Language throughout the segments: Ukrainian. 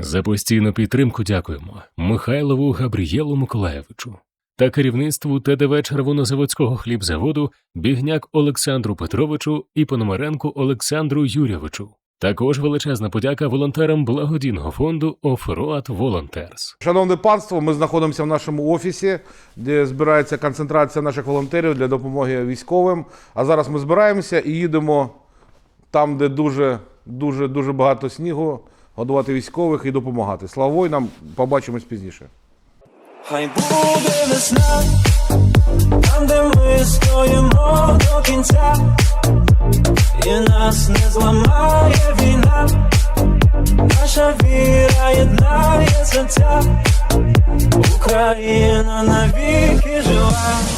За постійну підтримку дякуємо Михайлову Габрієлу Миколаєвичу та керівництву ТДВ Червонозаводського хлібзаводу Бігняк Олександру Петровичу і Пономаренку Олександру Юрійовичу. Також величезна подяка волонтерам благодійного фонду Offroad Volunteers. Шановне панство, ми знаходимося в нашому офісі, де збирається концентрація наших волонтерів для допомоги військовим. А зараз ми збираємося і їдемо там, де дуже, дуже, дуже багато снігу, годувати військових і допомагати. Слава воїнам, побачимось пізніше. Хай буде весна, там, де ми стоїмо до кінця, і нас не зламає війна, наша віра єднає серця, Україна навіки жива.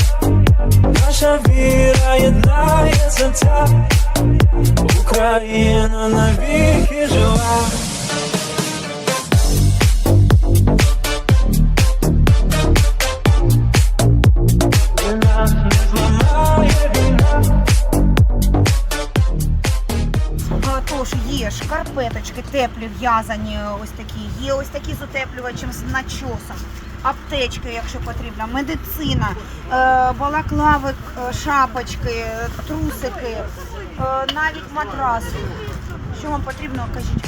наша віра єднає серця, Україна навіки жива. Тож є шкарпеточки теплі в'язані, ось такі, є ось такі з утеплювачем з начосом, аптечки, якщо потрібно, медицина, е, балаклави, е, шапочки, трусики, е, навіть матрас. Що вам потрібно, кажіть.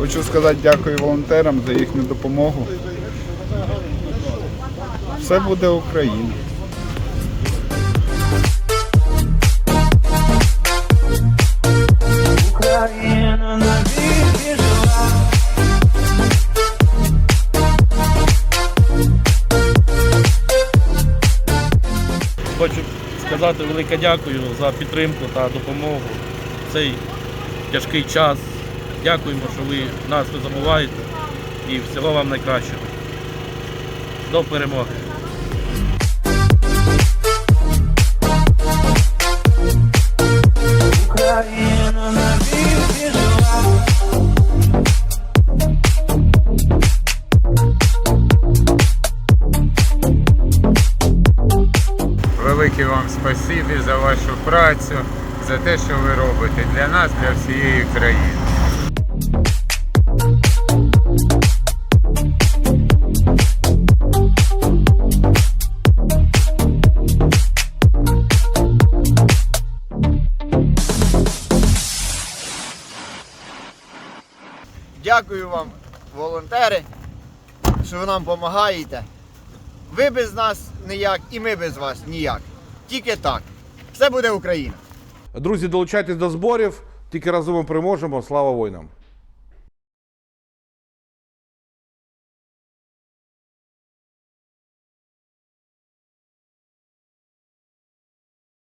Хочу сказати дякую волонтерам за їхню допомогу. Все буде Україна. Україна навіки жива. Хочу сказати велике дякую за підтримку та допомогу в цей тяжкий час. Дякуємо, що ви нас не забуваєте і всього вам найкращого. До перемоги! Велике вам спасибі за вашу працю, за те, що ви робите для нас, для всієї країни. Дякую вам, волонтери, що ви нам допомагаєте. Ви без нас ніяк і ми без вас ніяк. Тільки так. Все буде Україна. Друзі, долучайтесь до зборів, тільки разом переможемо. Слава воїнам!